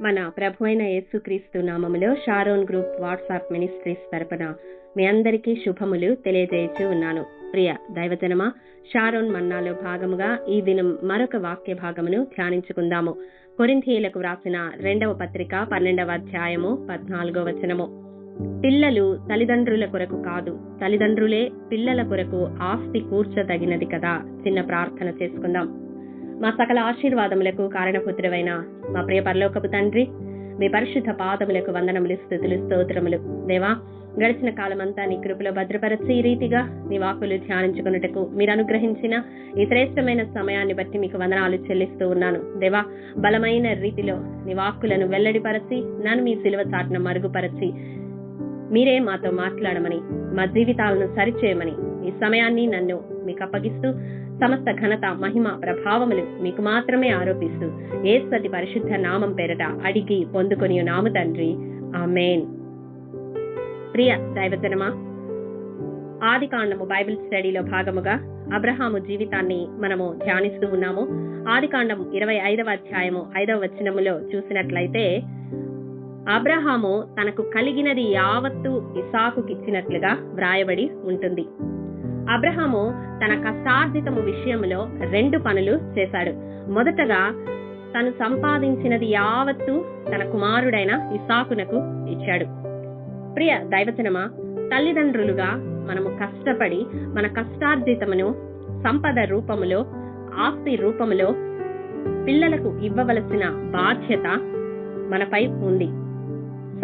మన ప్రభు అయిన యేసుక్రీస్తు నామములో షారోన్ గ్రూప్ వాట్సాప్ మినిస్ట్రీస్ తరపున మీ అందరికీ శుభములు తెలియజేస్తూ ఉన్నాను. ప్రియ దైవజనమా షారోన్ మన్నాలో భాగముగా ఈ దినం మరొక వాక్య భాగమును ధ్యానించుకుందాము. కొరింథీయులకు వ్రాసిన రెండవ పత్రిక పన్నెండవ అధ్యాయము పద్నాలుగో వచనము. పిల్లలు తల్లిదండ్రుల కొరకు కాదు తల్లిదండ్రులే పిల్లల కొరకు ఆస్తి కూర్చదగినది కదా? చిన్న ప్రార్థన చేసుకుందాం. మా సకల ఆశీర్వాదములకు కారణపుత్రమైన మా ప్రియ పరలోకపు తండ్రి మీ పరిశుద్ధ పాదములకు వందనములు స్థుతులు స్తోత్రములు. దేవా గడిచిన కాలమంతా నీ కృపలో భద్రపరచి ఈ రీతిగా నీ వాకులు ధ్యానించుకున్నటకు మీరు అనుగ్రహించిన ఈ శ్రేష్టమైన సమయాన్ని బట్టి మీకు వందనాలు చెల్లిస్తూ ఉన్నాను. దేవా బలమైన రీతిలో నీ వాక్కులను వెల్లడిపరచి నన్ను మీ సిలువ చాటున మరుగుపరచి మీరే మాతో మాట్లాడమని మా జీవితాలను సరిచేయమని సమయాన్ని నన్ను మీకు అప్పగిస్తూ సమస్త ఘనత మహిమ ప్రభావములు మీకు మాత్రమే ఆరోపిస్తూ ఏసతి పరిశుద్ధ నామం పేరట అడిగి పొందుకొని నాము తండ్రి. ఆమెన్. ప్రియ దైవజనమా ఆది కాండము బైబిల్ స్టడీలో భాగముగా అబ్రహాము జీవితాన్ని మనము ధ్యానిస్తూ ఉన్నాము. ఆది కాండం ఇరవై ఐదవ అధ్యాయము ఐదవ వచనములో చూసినట్లయితే అబ్రహాము తనకు కలిగినది యావత్తు ఇసాకుకిచ్చినట్లుగా వ్రాయబడి ఉంటుంది. అబ్రహాము తన కష్టార్జితము విషయంలో రెండు పనులు చేశాడు. మొదటగా తను సంపాదించినది యావత్తు తన కుమారుడైన ఇసాకునకు ఇచ్చాడు. ప్రియ దైవచనమా తల్లిదండ్రులుగా మనము కష్టపడి మన కష్టార్జితమును సంపద రూపములో ఆస్తి రూపములో పిల్లలకు ఇవ్వవలసిన బాధ్యత మనపై ఉంది.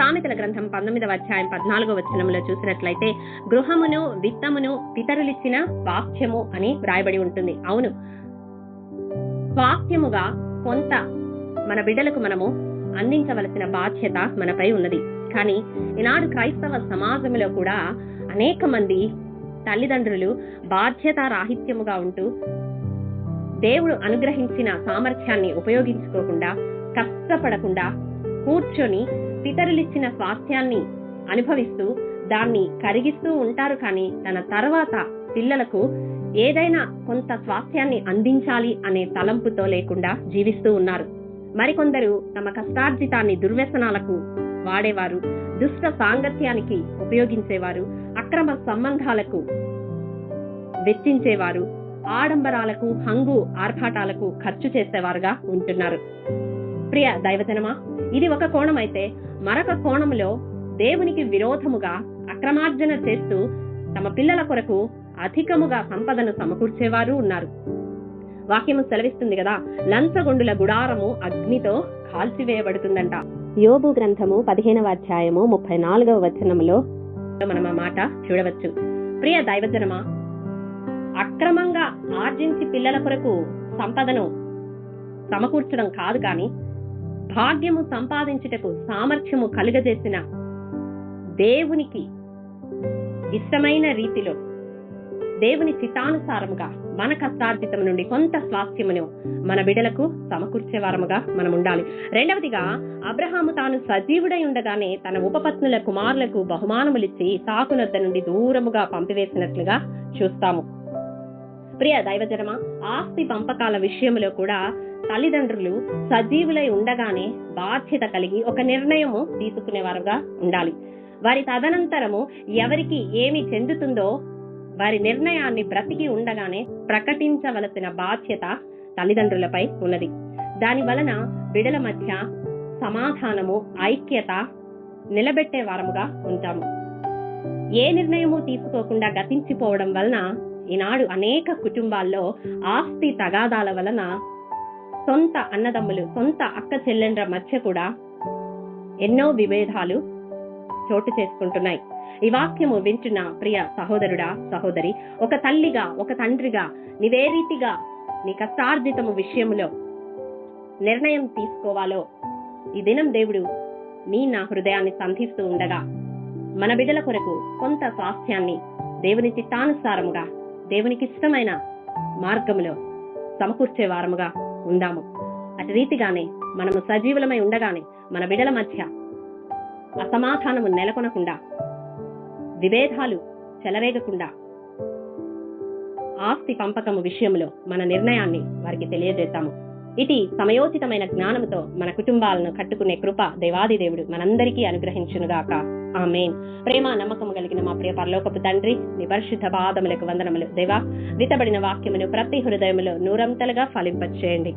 సామెతల గ్రంథం పంతొమ్మిదవ అధ్యాయం పద్నాలుగో వచనంలో చూసినట్లయితే గృహమును విత్తమును పితరులిచ్చిన వాక్యము అని వ్రాయబడి ఉంటుంది. అవును. వాక్యముగా కొంత మన బిడ్డలకు మనము అందించవలసిన బాధ్యత మనపై ఉన్నది. కానీ ఈనాడు క్రైస్తవ సమాజంలో కూడా అనేక మంది తల్లిదండ్రులు బాధ్యత రాహిత్యముగా ఉంటూ దేవుడు అనుగ్రహించిన సామర్థ్యాన్ని ఉపయోగించుకోకుండా కష్టపడకుండా కూర్చొని పితరులిచ్చిన స్వాస్థ్యాన్ని అనుభవిస్తూ దాన్ని కరిగిస్తూ ఉంటారు కానీ తన తర్వాత పిల్లలకు ఏదైనా కొంత స్వాస్థ్యాన్ని అందించాలి అనే తలంపుతో లేకుండా జీవిస్తూ ఉన్నారు. మరికొందరు తమ కష్టార్జితాన్ని దుర్వ్యసనాలకు వాడేవారు దుష్ట సాంగత్యానికి ఉపయోగించేవారు అక్రమ సంబంధాలకు వెచ్చించేవారు ఆడంబరాలకు హంగు ఆర్భాటాలకు ఖర్చు చేసేవారుగా ఉంటున్నారు. ప్రియ దైవజనమా ఇది ఒక కోణం అయితే మరొక కోణంలో దేవునికి విరోధముగా అక్రమార్జన చేస్తూ తమ పిల్లల కొరకు అధికముగా సంపదను సమకూర్చేవారు ఉన్నారు. వాక్యము సెలవిస్తుంది కదా లంచగొండుల గుడారము అగ్నితో కాల్చివేయబడుతుందంట. యోబు గ్రంథము పదిహేనవ అధ్యాయము ముప్పై నాలుగవ వచనములో మనం ఆ మాట చూడవచ్చు. ప్రియ దైవజనమా అక్రమంగా ఆర్జించి పిల్లల కొరకు సంపదను సమకూర్చడం కాదు కానీ భాగ్యము సంపాదించుటకు సామర్థ్యము కలుగజేసిన దేవునికి ఇష్టమైన రీతిలో దేవుని చిత్తానుసారముగా మన కష్టార్జితం నుండి కొంత స్వాస్థ్యమును మన బిడలకు సమకూర్చేవారముగా మనం ఉండాలి రెండవదిగా అబ్రహాము తాను సజీవుడై ఉండగానే తన ఉపపత్నుల కుమారులకు బహుమానములిచ్చి సాకునొద్ద నుండి దూరముగా పంపివేసినట్లుగా చూస్తాము. ప్రియ దైవజనమ? ఆస్తి పంపకాల విషయంలో కూడా తల్లిదండ్రులు సజీవులై ఉండగానే బాధ్యత కలిగి ఒక నిర్ణయము తీసుకునేవారుగా ఉండాలి. వారి తదనంతరము ఎవరికి ఏమి చెందుతుందో వారి నిర్ణయాన్ని బ్రతికి ఉండగానే ప్రకటించవలసిన బాధ్యత తల్లిదండ్రులపై ఉన్నది. దాని వలన బిడల మధ్య సమాధానము ఐక్యత నిలబెట్టే వారముగా ఉంటాము. ఏ నిర్ణయము తీసుకోకుండా గతించిపోవడం వలన ఈనాడు అనేక కుటుంబాల్లో ఆస్తి తగాదాల వలన సొంత అన్నదమ్ములు సొంత అక్క చెల్లెండ్ర మధ్య కూడా ఎన్నో విభేదాలు చోటు చేసుకుంటున్నాయి. ఈ వాక్యము వింటున్న ప్రియ సహోదరుడా సహోదరి ఒక తల్లిగా ఒక తండ్రిగా నీవే రీతిగా నీ కష్టార్జితము విషయంలో నిర్ణయం తీసుకోవాలో ఈ దినం దేవుడు నీ నా హృదయాన్ని సంధిస్తూ ఉండగా మన బిడ్డల కొరకు కొంత స్వాస్థ్యాన్ని దేవుని చిత్తానుసారముగా దేవునికి ఇష్టమైన మార్గములో సమకూర్చే వారముగా ఉందాము. అటు రీతిగానే మనము సజీవులమై ఉండగానే మన బిడల మధ్య అసమాధానము నెలకొనకుండా విభేదాలు చెలరేగకుండా ఆస్తి పంపకము విషయంలో మన నిర్ణయాన్ని వారికి తెలియజేస్తాము. ఇటు సమయోచితమైన జ్ఞానముతో మన కుటుంబాలను కట్టుకునే కృప దేవాది దేవుడు మనందరికీ అనుగ్రహించునుగాక. ఆమెన్. ప్రేమ నమ్మకము కలిగిన మా ప్రియ పరలోకపు తండ్రి నీ పరిశుద్ధ పాదములకు వందనములు. దేవా వితబడిన వాక్యమును ప్రతి హృదయములో నూరంతలుగా ఫలింపచేయండి.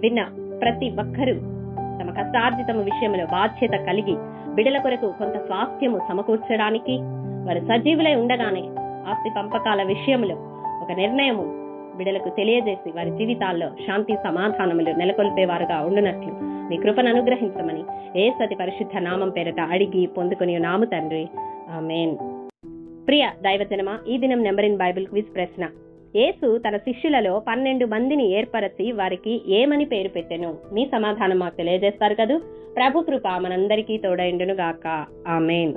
విన్న ప్రతి ఒక్కరూ తమ కష్టార్జితము విషయంలో బాధ్యత కలిగి బిడల కొరకు కొంత స్వాస్థ్యము సమకూర్చడానికి వారు సజీవులై ఉండగానే ఆస్తి పంపకాల విషయంలో ఒక నిర్ణయము బిడలకు తెలియజేసి వారి జీవితాల్లో శాంతి సమాధానములు నెలకొల్పేవారుగా ఉండునట్లు మీ కృపను అనుగ్రహించమని ఏ సతి పరిశుద్ధ నామం పేరట అడిగి పొందుకుని నాము తండ్రి. ఆమెన్. ప్రియ దైవజనమా ఈ దినం నెంబర్ ఇన్ బైబిల్ క్విజ్ ప్రశ్న. యేసు తన శిష్యులలో పన్నెండు మందిని ఏర్పరచి వారికి ఏమని పేరు పెట్టెను? మీ సమాధానం మాకు తెలియజేస్తారు కదూ? ప్రభు కృప మనందరికీ తోడైండును గాక ఆమెన్.